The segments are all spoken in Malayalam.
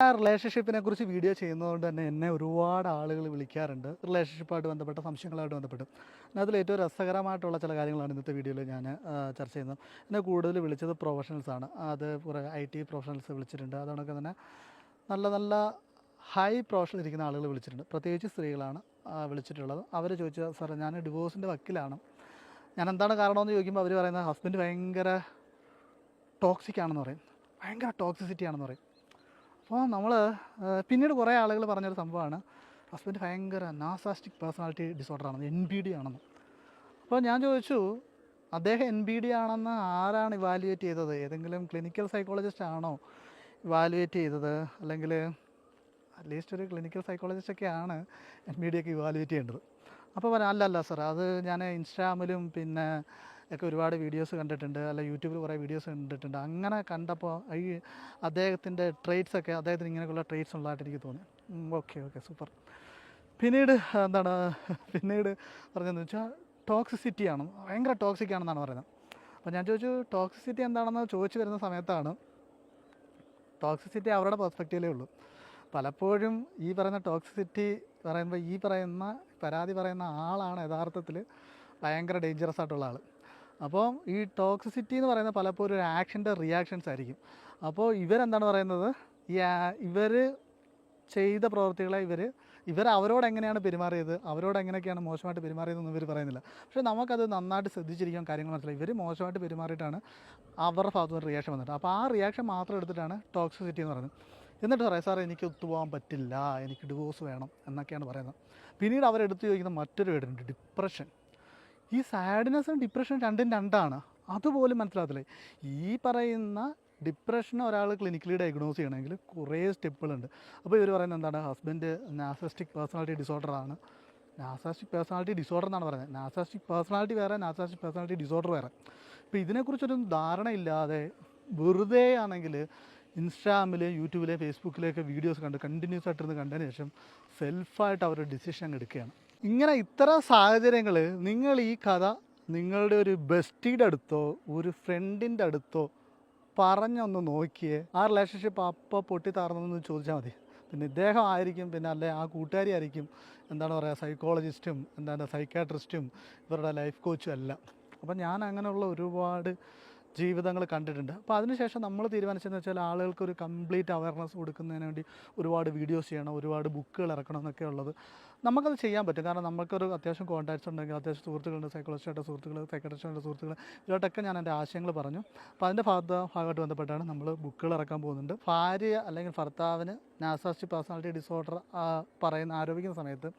റിലേഷൻഷിപ്പിനെ കുറിച്ച് വീഡിയോ ചെയ്യുന്നതുകൊണ്ട് തന്നെ എന്നെ ഒരുപാട് ആളുകൾ വിളിക്കാറുണ്ട്. റിലേഷൻഷിപ്പായിട്ട് ബന്ധപ്പെട്ട സംശയങ്ങളായിട്ട് ബന്ധപ്പെട്ട്. അതിൽ ഏറ്റവും രസകരമായിട്ടുള്ള ചില കാര്യങ്ങളാണ് ഇന്നത്തെ വീഡിയോയിൽ ഞാൻ ചർച്ച ചെയ്യുന്നത്. എന്നെ കൂടുതൽ വിളിച്ചത് പ്രൊഫഷണൽസാണ് അത് കുറേ ഐ ടി പ്രൊഫഷണൽസ് വിളിച്ചിട്ടുണ്ട്. അതുകൊണ്ടൊക്കെ തന്നെ നല്ല നല്ല ഹൈ പ്രൊഫഷണൽ ഇരിക്കുന്ന ആളുകൾ വിളിച്ചിട്ടുണ്ട്. പ്രത്യേകിച്ച് സ്ത്രീകളാണ് വിളിച്ചിട്ടുള്ളത്. അവർ ചോദിച്ചത് സാറേ ഞാൻ ഡിവോഴ്സിന്റെ വക്കിലാണ്. ഞാൻ എന്താണ് കാരണമെന്ന് ചോദിക്കുമ്പോൾ അവർ പറയുന്നത് ഹസ്ബൻഡ് ഭയങ്കര ടോക്സിക് ആണെന്ന് പറയും. ഭയങ്കര ടോക്സിസിറ്റി ആണെന്ന് പറയും. അപ്പോൾ നമ്മൾ പിന്നീട് കുറേ ആളുകൾ പറഞ്ഞൊരു സംഭവമാണ്. ഹസ്ബൻഡ് ഭയങ്കര നാസാസ്റ്റിക് പേഴ്സണാലിറ്റി ഡിസോർഡർ ആണെന്ന് എൻ ബി ഡി ആണെന്ന്. അപ്പോൾ ഞാൻ ചോദിച്ചു അദ്ദേഹം എൻ ബി ഡി ആണെന്ന് ആരാണ് ഇവാലുവേറ്റ് ചെയ്തത്? ഏതെങ്കിലും ക്ലിനിക്കൽ സൈക്കോളജിസ്റ്റ് ആണോ ഇവാലുവേറ്റ് ചെയ്തത്? അല്ലെങ്കിൽ അറ്റ്ലീസ്റ്റ് ഒരു ക്ലിനിക്കൽ സൈക്കോളജിസ്റ്റ് ഒക്കെയാണ് എൻ ബി ഡി ഒക്കെ ഇവാലുവേറ്റ് ചെയ്യേണ്ടത്. അപ്പോൾ പറയാം അല്ല അല്ല സാർ അത് ഞാൻ ഇൻസ്റ്റാഗ്രാമിലും പിന്നെ ഒക്കെ ഒരുപാട് വീഡിയോസ് കണ്ടിട്ടുണ്ട്. അല്ല യൂട്യൂബിൽ കുറേ വീഡിയോസ് കണ്ടിട്ടുണ്ട്. അങ്ങനെ കണ്ടപ്പോൾ ഈ അദ്ദേഹത്തിന്റെ ട്രേറ്റ്സ് ഒക്കെ അദ്ദേഹത്തിന് ഇങ്ങനെയൊക്കെയുള്ള ട്രേറ്റ്സ് ഉള്ളതായിട്ട് എനിക്ക് തോന്നി. ഓക്കെ ഓക്കെ സൂപ്പർ പിന്നീട് എന്താണ് പിന്നീട് പറഞ്ഞതെന്ന് വെച്ചാൽ ടോക്സിസിറ്റി ആണ്. ഭയങ്കര ടോക്സിക് ആണെന്നാണ് പറയുന്നത്. അപ്പോൾ ഞാൻ ചോദിച്ചു ടോക്സിസിറ്റി എന്താണെന്ന് ചോദിച്ചു വരുന്ന സമയത്താണ്. ടോക്സിസിറ്റി അവരുടെ പെർസ്പെക്റ്റീവിലേ ഉള്ളൂ. പലപ്പോഴും ഈ പറയുന്ന ടോക്സിസിറ്റി പറയുമ്പോൾ ഈ പറയുന്ന പരാതി പറയുന്ന ആളാണ് യഥാർത്ഥത്തിൽ ഭയങ്കര ഡേഞ്ചറസ് ആയിട്ടുള്ള ആൾ അപ്പോൾ ഈ ടോക്സിസിറ്റി എന്ന് പറയുന്നത് പലപ്പോഴും ഒരു ആക്ഷന്റെ റിയാക്ഷൻസ് ആയിരിക്കും. അപ്പോൾ ഇവരെന്താണ് പറയുന്നത്? ഇവർ ചെയ്ത പ്രവൃത്തികളെ ഇവർ ഇവർ അവരോട് എങ്ങനെയാണ് പെരുമാറിയത്? അവരോട് എങ്ങനെയൊക്കെയാണ് മോശമായിട്ട് പെരുമാറിയതെന്ന് ഇവർ പറയുന്നില്ല. പക്ഷേ നമുക്കത് നന്നായിട്ട് ശ്രദ്ധിച്ചിരിക്കാൻ കാര്യങ്ങൾ മനസ്സിലായി. ഇവർ മോശമായിട്ട് പെരുമാറിയിട്ടാണ് അവരുടെ ഭാഗത്തു നിന്ന് റിയാക്ഷൻ വന്നിട്ട് അപ്പോൾ ആ റിയാക്ഷൻ മാത്രം എടുത്തിട്ടാണ് ടോക്സിസിറ്റി എന്ന് പറയുന്നത്. എന്നിട്ട് പറയാം സാറേ എനിക്ക് ഒത്തുപോകാൻ പറ്റില്ല. എനിക്ക് ഡിവോഴ്സ് വേണം എന്നൊക്കെയാണ് പറയുന്നത്. പിന്നീട് അവരെടുത്ത് ചോദിക്കുന്ന മറ്റൊരു വേടുണ്ട് ഡിപ്രഷൻ ഈ സാഡ്നെസ്സും ഡിപ്രഷനും രണ്ടും രണ്ടാണ്. അതുപോലും മനസ്സിലാകത്തില്ലേ. ഈ പറയുന്ന ഡിപ്രഷൻ ഒരാൾ ക്ലിനിക്കലി ഡയഗ്നോസ് ചെയ്യണമെങ്കിൽ കുറേ സ്റ്റെപ്പുകളുണ്ട്. അപ്പോൾ ഇവർ പറയുന്നത് എന്താണ്? ഹസ്ബൻഡ് നാസസ്റ്റിക് പേഴ്സണാലിറ്റി ഡിസോർഡറാണ് നാസാസ്റ്റിക് പേഴ്സണാലിറ്റി ഡിസോർഡർ എന്നാണ് പറയുന്നത്. നാസാസ്റ്റിക് പേഴ്സണാലിറ്റി വേറെ നാസാസ്റ്റിക് പേഴ്സണാലിറ്റി ഡിസോർഡർ വേറെ. അപ്പോൾ ഇതിനെക്കുറിച്ചൊരു ധാരണയില്ലാതെ വെറുതെ ആണെങ്കിൽ ഇൻസ്റ്റാഗ്രാമിൽ യൂട്യൂബിലെ ഫേസ്ബുക്കിലെയൊക്കെ വീഡിയോസ് കണ്ട് കണ്ടിന്യൂസ് ആയിട്ടിരുന്ന് കണ്ടതിന് ശേഷം സെൽഫായിട്ട് അവർ ഡിസിഷൻ എടുക്കുകയാണ്. ഇങ്ങനെ ഇത്തരം സാഹചര്യങ്ങൾ നിങ്ങൾ ഈ കഥ നിങ്ങളുടെ ഒരു ബെസ്റ്റിയുടെ അടുത്തോ ഒരു ഫ്രണ്ടിന്റെ അടുത്തോ പറഞ്ഞൊന്ന് നോക്കിയേ ആ റിലേഷൻഷിപ്പ് അപ്പോൾ പൊട്ടി താർന്നതെന്ന് ചോദിച്ചാൽ മതി. പിന്നെ ഇദ്ദേഹം ആയിരിക്കും പിന്നെ അല്ലെ ആ കൂട്ടുകാരി ആയിരിക്കും എന്താണ് പറയുക സൈക്കോളജിസ്റ്റും എന്താണ് സൈക്കാട്രിസ്റ്റും ഇവരുടെ ലൈഫ് കോച്ചും എല്ലാം. അപ്പം ഞാൻ അങ്ങനെയുള്ള ഒരുപാട് ജീവിതങ്ങൾ കണ്ടിട്ടുണ്ട്. അപ്പോൾ അതിനുശേഷം നമ്മൾ തീരുമാനിച്ചതെന്ന് വെച്ചാൽ ആളുകൾക്ക് ഒരു കംപ്ലീറ്റ് അവയർനെസ് കൊടുക്കുന്നതിന് വേണ്ടി ഒരുപാട് വീഡിയോസ് ചെയ്യണം ഒരുപാട് ബുക്കുകൾ ഇറക്കണം എന്നൊക്കെ ഉള്ളത്. നമുക്കത് ചെയ്യാൻ പറ്റും. കാരണം നമുക്കൊരു അത്യാവശ്യം കോൺടാക്ട്സ് ഉണ്ടെങ്കിൽ അത്യാവശ്യം സുഹൃത്തുക്കളുണ്ട് സൈക്കോളജിസ്റ്റായിട്ട് സുഹൃത്തുക്കൾ സൈക്കട്രിസ്റ്റായിട്ട് സുഹൃത്തുക്കൾ ഇവരോട്ടൊക്കെ ഞാൻ എന്റെ ആശയങ്ങൾ പറഞ്ഞു. അപ്പോൾ അതിന്റെ ഭാഗത്ത് ഭാഗമായിട്ട് ബന്ധപ്പെട്ടാണ് നമ്മൾ ബുക്കുകൾ ഇറക്കാൻ പോകുന്നുണ്ട്. ഭാര്യ അല്ലെങ്കിൽ ഭർത്താവിന് നാസാസ്റ്റി പേഴ്സണാലിറ്റി ഡിസോർഡർ പറയുന്ന ആരോപിക്കുന്ന സമയത്ത്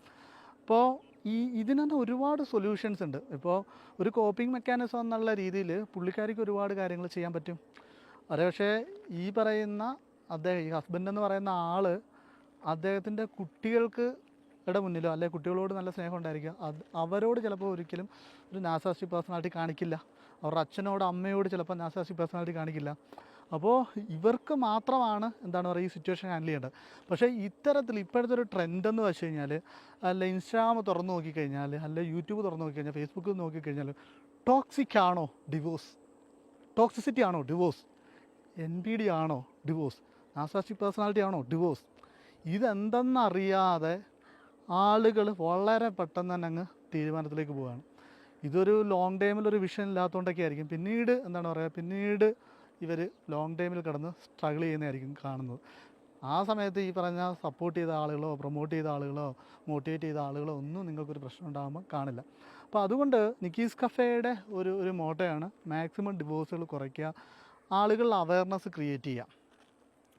അപ്പോൾ ഈ ഇതിന് തന്നെ ഒരുപാട് സൊല്യൂഷൻസ് ഉണ്ട്. ഇപ്പോൾ ഒരു കോപ്പിംഗ് മെക്കാനിസം എന്നുള്ള രീതിയിൽ പുള്ളിക്കാരിക്ക് ഒരുപാട് കാര്യങ്ങൾ ചെയ്യാൻ പറ്റും. പക്ഷേ ഈ പറയുന്ന അദ്ദേഹം ഈ ഹസ്ബൻഡ് എന്ന് പറയുന്ന ആൾ അദ്ദേഹത്തിന്റെ കുട്ടികൾക്ക് യുടെ മുന്നിലോ അല്ലെങ്കിൽ കുട്ടികളോട് നല്ല സ്നേഹം ഉണ്ടായിരിക്കുക. അത് അവരോട് ചിലപ്പോൾ ഒരിക്കലും ഒരു നാസാസി പേഴ്സണാലിറ്റി കാണിക്കില്ല. അവരുടെ അച്ഛനോട് അമ്മയോട് ചിലപ്പോൾ നാസാസി പേഴ്സണാലിറ്റി കാണിക്കില്ല. അപ്പോൾ ഇവർക്ക് മാത്രമാണ് എന്താണ് പറയുക ഈ സിറ്റുവേഷൻ ഹാൻഡിൽ ചെയ്യേണ്ടത്. പക്ഷേ ഇത്തരത്തിൽ ഇപ്പോഴത്തെ ഒരു ട്രെൻഡ് എന്ന് വെച്ച് കഴിഞ്ഞാൽ അല്ല ഇൻസ്റ്റാഗ്രാം തുറന്ന് നോക്കിക്കഴിഞ്ഞാൽ അല്ല യൂട്യൂബ് തുറന്ന് നോക്കിക്കഴിഞ്ഞാൽ ഫേസ്ബുക്ക് നോക്കിക്കഴിഞ്ഞാൽ ടോക്സിക് ആണോ ഡിവോഴ്സ് ടോക്സിസിറ്റി ആണോ ഡിവോഴ്സ് എൻ ബി ഡി ആണോ ഡിവോഴ്സ് നാസാസി പേഴ്സണാലിറ്റി ആണോ ഡിവോഴ്സ് ഇതെന്തെന്നറിയാതെ ആളുകൾ വളരെ പെട്ടെന്ന് തന്നെ അങ്ങ് തീരുമാനത്തിലേക്ക് പോവുകയാണ്. ഇതൊരു ലോങ് ടൈമിൽ ഒരു വിഷൻ ഇല്ലാത്തതുകൊണ്ടൊക്കെ ആയിരിക്കും. പിന്നീട് എന്താണ് പറയുക പിന്നീട് ഇവർ ലോങ് ടൈമിൽ കിടന്ന് സ്ട്രഗിൾ ചെയ്യുന്നതായിരിക്കും കാണുന്നത്. ആ സമയത്ത് ഈ പറഞ്ഞ സപ്പോർട്ട് ചെയ്ത ആളുകളോ പ്രൊമോട്ട് ചെയ്ത ആളുകളോ മോട്ടിവേറ്റ് ചെയ്ത ആളുകളോ ഒന്നും നിങ്ങൾക്കൊരു പ്രശ്നം ഉണ്ടാകുമ്പോൾ കാണില്ല. അപ്പോൾ അതുകൊണ്ട് നിക്കീസ് കഫേയുടെ ഒരു ഒരു മോട്ടയാണ് മാക്സിമം ഡിവോഴ്സുകൾ കുറയ്ക്കുക ആളുകളിൽ അവയർനെസ് ക്രിയേറ്റ് ചെയ്യുക.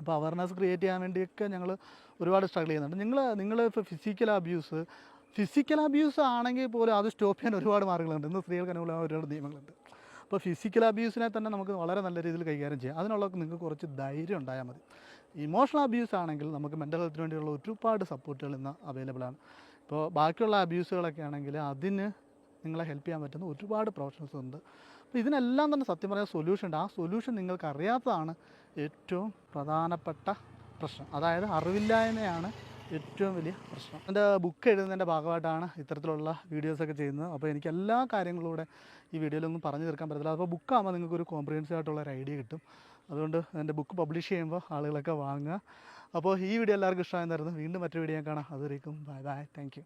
അപ്പോൾ അവയർനെസ് ക്രിയേറ്റ് ചെയ്യാൻ വേണ്ടിയൊക്കെ ഞങ്ങൾ ഒരുപാട് സ്ട്രഗിൾ ചെയ്യുന്നുണ്ട്. നിങ്ങൾ നിങ്ങൾ ഇപ്പോൾ ഫിസിക്കൽ അബ്യൂസ് ഫിസിക്കൽ അബ്യൂസ് ആണെങ്കിൽ പോലും അത് സ്റ്റോപ്പ് ചെയ്യാൻ ഒരുപാട് മാർഗങ്ങളുണ്ട്. ഇന്ന് സ്ത്രീകൾക്ക് അനുകൂലമായ ഒരുപാട് നിയമങ്ങളുണ്ട്. അപ്പോൾ ഫിസിക്കൽ അബ്യൂസിനെ തന്നെ നമുക്ക് വളരെ നല്ല രീതിയിൽ കൈകാര്യം ചെയ്യാം. അതിനുള്ള നിങ്ങൾക്ക് കുറച്ച് ധൈര്യം ഉണ്ടായാൽ മതി. ഇമോഷണൽ അബ്യൂസ് ആണെങ്കിൽ നമുക്ക് മെന്റൽ ഹെൽത്തിന് വേണ്ടിയുള്ള ഒരുപാട് സപ്പോർട്ടുകൾ ഇന്ന് അവൈലബിൾ ആണ്. ഇപ്പോൾ ബാക്കിയുള്ള അബ്യൂസുകളൊക്കെ ആണെങ്കിൽ അതിന് നിങ്ങളെ ഹെൽപ്പ് ചെയ്യാൻ പറ്റുന്ന ഒരുപാട് പ്രൊഫഷണൽസ് ഉണ്ട്. അപ്പോൾ ഇതിനെല്ലാം തന്നെ സത്യം പറയാൻ സൊല്യൂഷൻ ഉണ്ട്. ആ സൊല്യൂഷൻ നിങ്ങൾക്ക് അറിയാത്തതാണ് ഏറ്റവും പ്രധാനപ്പെട്ട പ്രശ്നം. അതായത് അറിവില്ലായ്മയാണ് ഏറ്റവും വലിയ പ്രശ്നം. എന്റെ ബുക്ക് എഴുതുന്നതിന്റെ ഭാഗമായിട്ടാണ് ഇത്തരത്തിലുള്ള വീഡിയോസൊക്കെ ചെയ്യുന്നത്. അപ്പോൾ എനിക്ക് എല്ലാ കാര്യങ്ങളിലൂടെ ഈ വീഡിയോയിലൊന്നും പറഞ്ഞു തീർക്കാൻ പറ്റത്തില്ല. അപ്പോൾ ബുക്കാകുമ്പോൾ നിങ്ങൾക്ക് ഒരു കോംപ്രിഹെൻസീവ് ആയിട്ടുള്ള ഒരു ഐഡിയ കിട്ടും. അതുകൊണ്ട് എന്റെ ബുക്ക് പബ്ലിഷ് ചെയ്യുമ്പോൾ ആളുകളൊക്കെ വാങ്ങുക. അപ്പോൾ ഈ വീഡിയോ എല്ലാവർക്കും ഇഷ്ടമായിരുന്നു വീണ്ടും മറ്റൊരു വീഡിയോ കാണാം. അതുവരേക്കും ബൈ ബൈ താങ്ക്